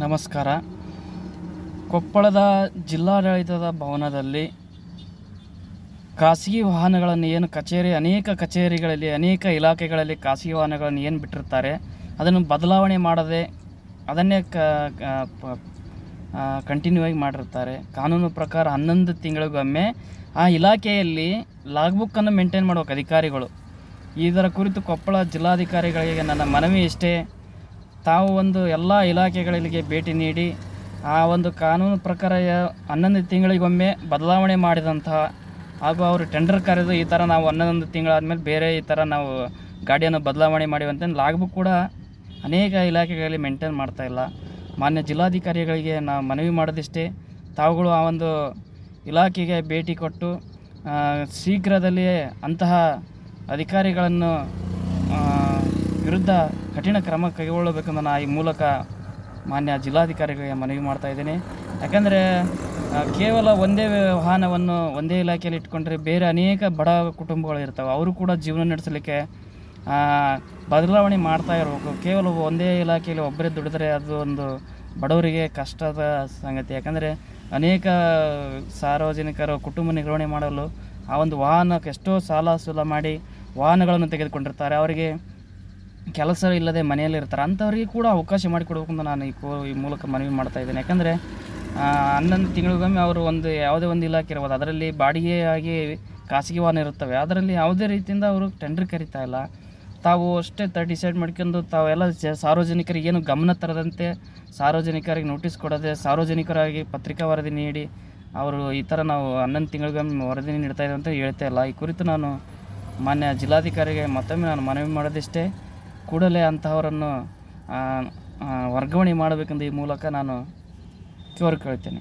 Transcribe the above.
ನಮಸ್ಕಾರ. ಕೊಪ್ಪಳದ ಜಿಲ್ಲಾಡಳಿತದ ಭವನದಲ್ಲಿ ಖಾಸಗಿ ವಾಹನಗಳನ್ನು ಏನು ಕಚೇರಿ, ಅನೇಕ ಕಚೇರಿಗಳಲ್ಲಿ, ಅನೇಕ ಇಲಾಖೆಗಳಲ್ಲಿ ಖಾಸಗಿ ವಾಹನಗಳನ್ನು ಏನು ಬಿಟ್ಟಿರ್ತಾರೆ, ಅದನ್ನು ಬದಲಾವಣೆ ಮಾಡದೆ ಅದನ್ನೇ ಕ ಕಂಟಿನ್ಯೂ ಆಗಿ ಮಾಡಿರ್ತಾರೆ. ಕಾನೂನು ಪ್ರಕಾರ ಹನ್ನೊಂದು ತಿಂಗಳಿಗೊಮ್ಮೆ ಆ ಇಲಾಖೆಯಲ್ಲಿ ಲಾಗ್ ಬುಕ್ಕನ್ನು ಮೇಂಟೈನ್ ಮಾಡಬೇಕು ಅಧಿಕಾರಿಗಳು. ಇದರ ಕುರಿತು ಕೊಪ್ಪಳ ಜಿಲ್ಲಾಧಿಕಾರಿಗಳಿಗೆ ನನ್ನ ಮನವಿ ಇಷ್ಟೇ ತಾವು ಒಂದು ಎಲ್ಲ ಇಲಾಖೆಗಳಿಗೆ ಭೇಟಿ ನೀಡಿ ಆ ಒಂದು ಕಾನೂನು ಪ್ರಕಾರ ಹನ್ನೊಂದು ತಿಂಗಳಿಗೊಮ್ಮೆ ಬದಲಾವಣೆ ಮಾಡಿದಂತಹ ಹಾಗೂ ಅವರು ಟೆಂಡರ್ ಕರೆದು ಈ ಥರ ನಾವು ಹನ್ನೊಂದು ತಿಂಗಳಾದಮೇಲೆ ಬೇರೆ ಈ ಥರ ನಾವು ಗಾಡಿಯನ್ನು ಬದಲಾವಣೆ ಮಾಡಿವಂತ ಲಾಗ್ಬುಕ್ ಕೂಡ ಅನೇಕ ಇಲಾಖೆಗಳಲ್ಲಿ ಮೇಂಟೈನ್ ಮಾಡ್ತಾ ಇಲ್ಲ. ಮಾನ್ಯ ಜಿಲ್ಲಾಧಿಕಾರಿಗಳಿಗೆ ನಾವು ಮನವಿ ಮಾಡೋದಿಷ್ಟೇ ತಾವುಗಳು ಆ ಒಂದು ಇಲಾಖೆಗೆ ಭೇಟಿ ಕೊಟ್ಟು ಶೀಘ್ರದಲ್ಲಿಯೇ ಅಂತಹ ಅಧಿಕಾರಿಗಳನ್ನು ವಿರುದ್ಧ ಕಠಿಣ ಕ್ರಮ ಕೈಗೊಳ್ಳಬೇಕೆಂದು ನಾನು ಈ ಮೂಲಕ ಮಾನ್ಯ ಜಿಲ್ಲಾಧಿಕಾರಿಗಳಿಗೆ ಮನವಿ ಮಾಡ್ತಾ ಇದ್ದೀನಿ. ಯಾಕೆಂದರೆ ಕೇವಲ ಒಂದೇ ವಾಹನವನ್ನು ಒಂದೇ ಇಲಾಖೆಯಲ್ಲಿ ಇಟ್ಕೊಂಡ್ರೆ ಬೇರೆ ಅನೇಕ ಬಡ ಕುಟುಂಬಗಳು ಇರ್ತವೆ. ಅವರು ಕೂಡ ಜೀವನ ನಡೆಸಲಿಕ್ಕೆ ಬದಲಾವಣೆ ಮಾಡ್ತಾ ಇರಬೇಕು. ಕೇವಲ ಒಂದೇ ಇಲಾಖೆಯಲ್ಲಿ ಒಬ್ಬರೇ ದುಡಿದ್ರೆ ಅದು ಒಂದು ಬಡವರಿಗೆ ಕಷ್ಟದ ಸಂಗತಿ. ಯಾಕಂದರೆ, ಅನೇಕ ಸಾರ್ವಜನಿಕರು, ಕುಟುಂಬ ನಿರ್ವಹಣೆ ಮಾಡಲು ಆ ಒಂದು ವಾಹನಕ್ಕೆ ಎಷ್ಟೋ ಸಾಲ ಸೂಲ ಮಾಡಿ ವಾಹನಗಳನ್ನು ತೆಗೆದುಕೊಂಡಿರ್ತಾರೆ. ಅವರಿಗೆ ಕೆಲಸ ಇಲ್ಲದೆ ಮನೆಯಲ್ಲಿ ಇರ್ತಾರೆ, ಅಂಥವ್ರಿಗೆ ಕೂಡ ಅವಕಾಶ ಮಾಡಿಕೊಡ್ಬೇಕು ಅಂತ ನಾನು ಈ ಕೋ, ಈ ಮೂಲಕ ಮನವಿ ಮಾಡ್ತಾ ಇದ್ದೇನೆ. ಯಾಕಂದರೆ ಹನ್ನೊಂದು ತಿಂಗಳಿಗೊಮ್ಮೆ ಅವರು ಒಂದು, ಯಾವುದೇ ಒಂದು ಇಲಾಖೆ ಇರ್ಬೋದು, ಅದರಲ್ಲಿ ಬಾಡಿಗೆಯಾಗಿ ಖಾಸಗಿ ವಾಹನ ಇರುತ್ತವೆ, ಅದರಲ್ಲಿ ಯಾವುದೇ ರೀತಿಯಿಂದ ಅವರು ಟೆಂಡರ್ ಕರಿತಾ ಇಲ್ಲ. ತಾವು ಅಷ್ಟೇ ತ ಡಿಸೈಡ್ ಮಾಡ್ಕೊಂಡು ತಾವೆಲ್ಲ ಸಾರ್ವಜನಿಕರಿಗೆ ಏನು ಗಮನ ತರದಂತೆ ಸಾರ್ವಜನಿಕರಿಗೆ ನೋಟಿಸ್ ಕೊಡದೆ, ಸಾರ್ವಜನಿಕರಾಗಿ ಪತ್ರಿಕಾ ವರದಿ ನೀಡಿ, ಅವರು ಈ ಥರ ನಾವು ಹನ್ನೊಂದು ತಿಂಗಳಿಗೊಮ್ಮೆ ವರದಿ ನೀಡ್ತಾ ಅಂತ ಹೇಳ್ತಾ ಇಲ್ಲ. ಈ ಕುರಿತು ನಾನು ಮಾನ್ಯ ಜಿಲ್ಲಾಧಿಕಾರಿಗೆ ಮತ್ತೊಮ್ಮೆ ನಾನು ಮನವಿ ಮಾಡೋದಿಷ್ಟೇ. ಕೂಡಲೇ ಅಂತಹವರನ್ನು ವರ್ಗಾವಣೆ ಮಾಡಬೇಕೆಂದು ಈ ಮೂಲಕ ನಾನು ಕೋರಿಕೊಳ್ತೇನೆ